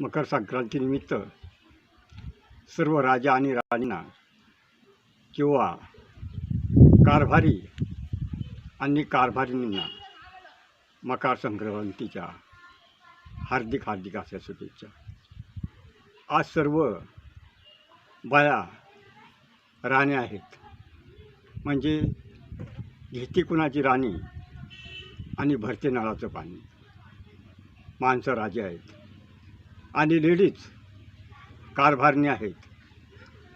मकर संक्रांतीनिमित्त सर्व राजा आणि राणींना किंवा कारभारी आणि कारभारिणींना मकर संक्रांतीच्या हार्दिक हार्दिक अशा शुभेच्छा. आज सर्व बाया राण्या आहेत. म्हणजे घेती कुणाची राणी आणि भरते नळाचं पाणी. माणसं राजे आहेत. आणि लेडीज कारभारणी आहेत.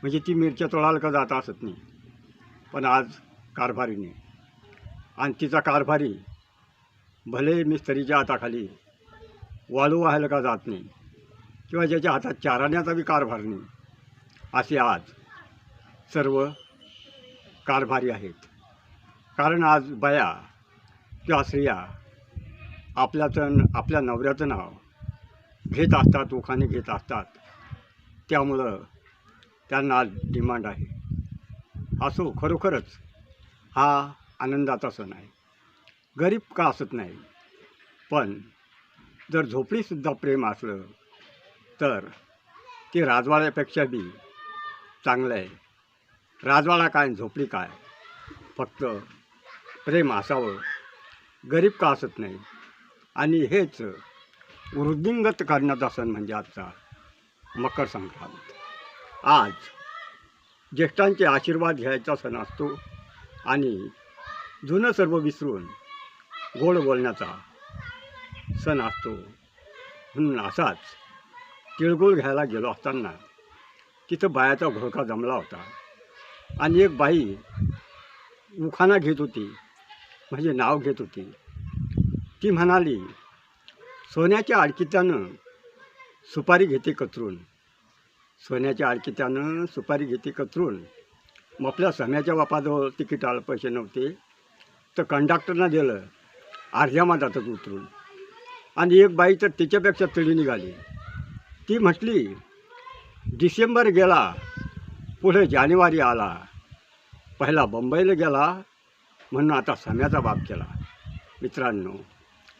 म्हणजे ती मिरच्या तोडायला का जात असत नाही. पण आज कारभारीने आणि तिचा कारभारी भले मिस्त्रीच्या हाताखाली वाळू व्हायला का जात नाही किंवा ज्याच्या हातात चाराण्याचा बी कारभार नाही असे आज सर्व कारभारी आहेत. कारण आज बाया किंवा स्त्रिया आपल्याचं आपल्या नवऱ्याचं नाव घेत असतात लोकांनी घेत असतात. त्यामुळं त्यांना डिमांड आहे. असो खरोखरच हा आनंदाचा सण आहे. गरीब का असत नाही? पण जर झोपडीसुद्धा प्रेम असलं तर ते राजवाड्यापेक्षा बी चांगलं आहे. राजवाडा काय झोपडी काय? फक्त प्रेम असावं. गरीब का असत नाही? आणि हेच वृद्धिंगत करण्याचा सण म्हणजे आजचा मकर संक्रांत. आज ज्येष्ठांचे आशीर्वाद घ्यायचा सण असतो आणि जुनं सर्व विसरून गोड बोलण्याचा सण असतो. म्हणून असाच तिळगुळ घ्यायला गेलो असताना तिथं बायाचा घोळका जमला होता. आणि एक बाई उखाणा घेत होती म्हणजे नाव घेत होती. ती म्हणाली सोन्याच्या आडकित्यानं सुपारी घेते कचरून सोन्याच्या आडकित्यानं सुपारी घेते कचरून मग आपल्या सम्याच्या बापाजवळ तिकिटाला पैसे नव्हते. तर कंडक्टरनं दिलं अर्ध्या मधातच उतरून. आणि एक बाई तर तिच्यापेक्षा तळी निघाली. ती म्हटली डिसेंबर गेला पुढे जानेवारी आला. पहिला बंबईला गेला म्हणून आता सम्याचा बाप केला. मित्रांनो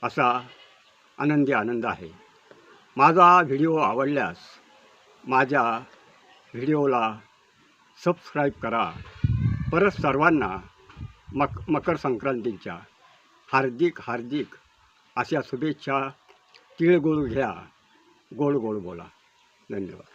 असा आनंदी आनंद आहे. माझा व्हिडिओ आवडल्यास माझ्या व्हिडिओला सबस्क्राईब करा. परत सर्वांना मक मकर संक्रांतीच्या हार्दिक हार्दिक अशा शुभेच्छा तिळगुळ घ्या. गोड गोड बोला. धन्यवाद.